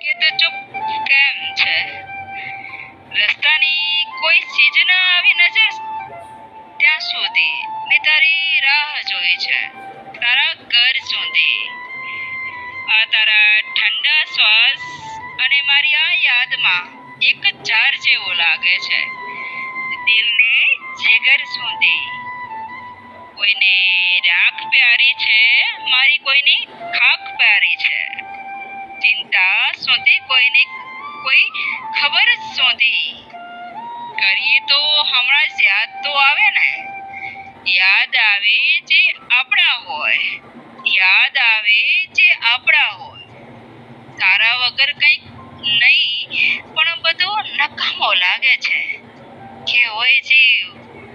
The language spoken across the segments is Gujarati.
કે તો ચૂપ કેમ છે? રસ્તાની કોઈ ચીજ ના આવી નજર ત્યાં સુધી મેં તારી રાહ જોઈ છે. તારા ઘર સુધી. આ તારા ઠંડા શ્વાસ અને મારી આ યાદમાં એક જાર જેવો લાગે છે. દિલને જીગર સુધી. કોઈને રાખ પ્યારી છે? મારી કોઈની યાદ તો આવે ને, યાદ આવે જે આપણા હોય, યાદ આવે જે આપણા હોય. તારા વગર કંઈક નહીં, પણ બધું નકામો લાગે છે કે હોય જીવ,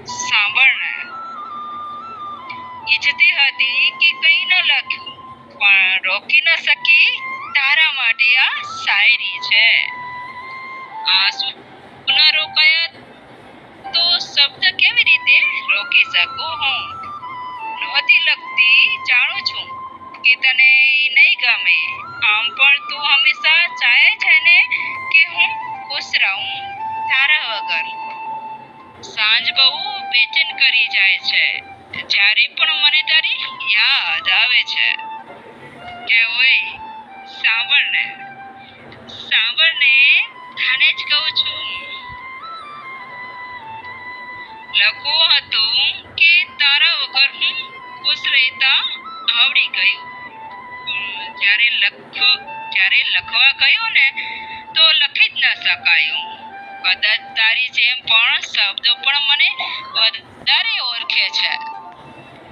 સાંભળ ને. ઈચ્છતી હતી કે કંઈ ન લખ્યું, પણ રોકી ન શકી તારા માટે આ શાયરી છે. આ આંસુ ન રોકાયા શબ્દ કેવી રીતે? રોકી શકું હું. નહોતી લગતી જાણું છું કે તને નહીં ગમે. આમ પણ તું હંમેશા ચાહે છે ને કે હું ખુશ રહું? તારા વગર. સાંજ બહુ બેચેન કરી જાય છે. જ્યારે પણ મને તારી યાદ આવે છે. કે ઓય, સાંભળ ને. જ્યારે લખ જ્યારે લખવા ગયું ને, તો લખી જ ન શકાયું. કદાચ તારી જેમ પણ શબ્દો પણ મને વધારે ઓળખે છે.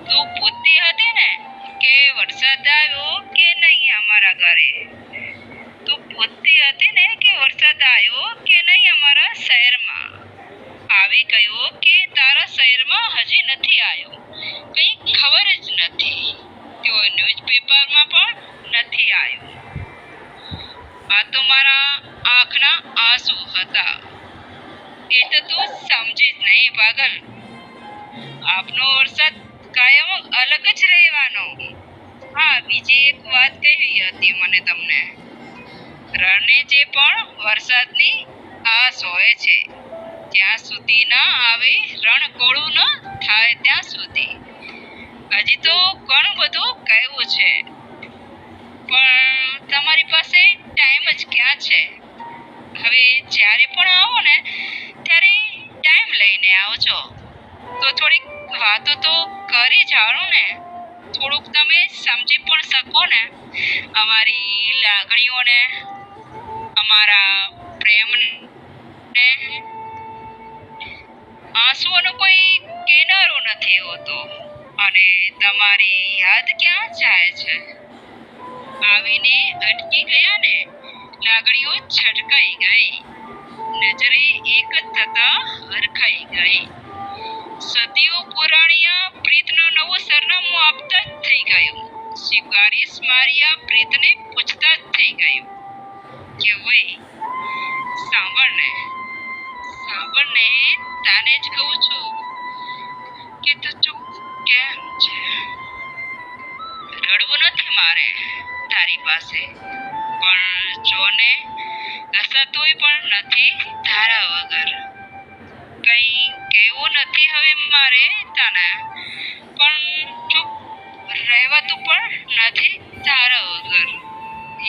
તું પૂછતી હતી ને કે વરસાદ આવ્યો કે નહીં અમારા ઘરે? તું પૂછતી હતી ને કે વરસાદ આવ્યો કે નહીં અમારા શહેરમાં? આવી ગયો કે તારા શહેરમાં હજી નથી આવ્યો? કંઈ ખબર જ ન્યૂઝપેપરમાં પણ નથી આવ્યું. આ તો મારા આંખના આંસુ હતા. એ તો તું સમજી જ નહીં, પાગલ. આપનો વરસાદ કાયમ અલગ જ રહેવાનો. હા, બીજી એક વાત કહી હતી મને તમને. રણે જે પણ વરસાદની આસ હોય છે, ત્યાં સુધી ના આવે રણ કોળું ન થાય ત્યાં સુધી. હજી તો ઘણું બધું કહેવું છે. પણ તમારી પાસે ટાઈમ જ ક્યાં છે? હવે જ્યારે પણ આવો ને, ત્યારે ટાઈમ લઈને આવજો. તો થોડીક વાતો તો કરી જાણો ને. થોડુંક તમે સમજી પણ શકો ને અમારી લાગણીઓને, અમારા પ્રેમને. આંસુઓનો કોઈ કેનારો નથી હોતો. અને તમારી યાદ ક્યાં જાય છે? આવીને અટકી ગયા ને લાગણીઓ છટકાઈ ગઈ. નજરે એક જ થતા હરખાઈ ગઈ. સદીઓ પુરાણી આ પ્રીતનું નવું સરનામું આપતા જ થઈ ગયું. સ્વીકારીશ મારી આ પ્રીતને પૂછતા જ થઈ ગયું કે ભાઈ સાંભળને સાંભળને, તાને જ કહું છું. પાસે. પણ જોને હસાતુંય પણ નથી તારા વગર. કંઈ કહેવું નથી હવે મારે તને. પણ ચૂપ રહેવાતું પણ નથી તારા વગર.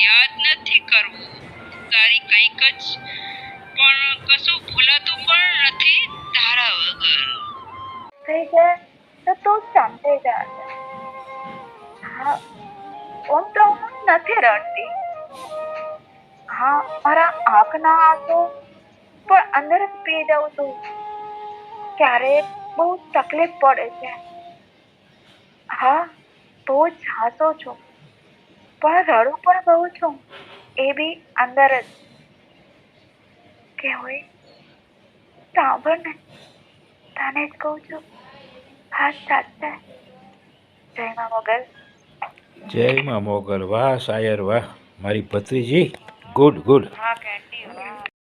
યાદ નથી કરવું તારી કંઈક જ. પણ કશું ભૂલાતું પણ નથી તારા વગર. થઈ જાય તો તું સમજી જા. હા. ઓમ તો હું નથી રડતી. હા, મારા આંખના આંસુ પણ અંદર પી દઉં છું. ત્યારે બહુ તકલીફ પડે છે. હા બહુ જ હાંસો છું. પણ રડું પણ બહુ છું. એ બી અંદર જ. કે હોય, સાંભળ ને. તને જ કહું છું. હા, સાચા જય મા મોગલ જય માં મોગલ વાહ શાયર વાહ. મારી ભત્રીજી ગુડ ગુડ.